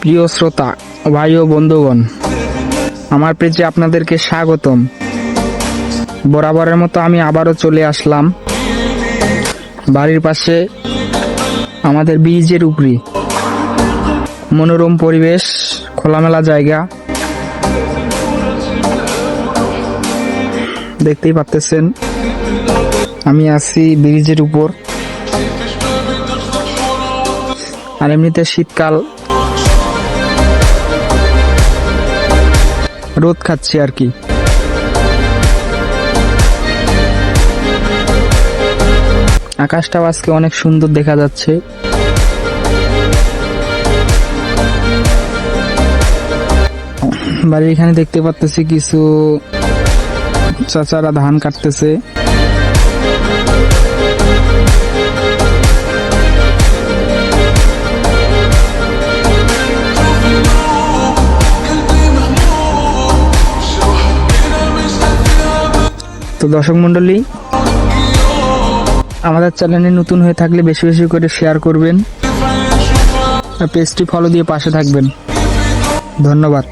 প্রিয় শ্রোতা, ভাই ও বন্ধুগণ, আমার পেজে আপনাদেরকে স্বাগতম। বরাবরের মতো আমি আবারও চলে আসলাম বাড়ির পাশে আমাদের ব্রিজের উপরে। মনোরম পরিবেশ, খোলামেলা জায়গা। দেখতেই পাচ্তেছেন আমি আছি ব্রিজের উপর। আর এমনিতে শীতকাল। রোদ খাচ্ছি আর কি। আকাশটাও আজকে অনেক সুন্দর দেখা যাচ্ছে। বাড়ির এখানে দেখতে পাচ্তেছি কিছু চাচারা ধান কাটতেছে। তো দর্শক মন্ডলী আমাদের চ্যানেলে নতুন হয়ে থাকলে বেশি বেশি করে শেয়ার করবেন পেজটি ফলো দিয়ে পাশে থাকবেন। ধন্যবাদ।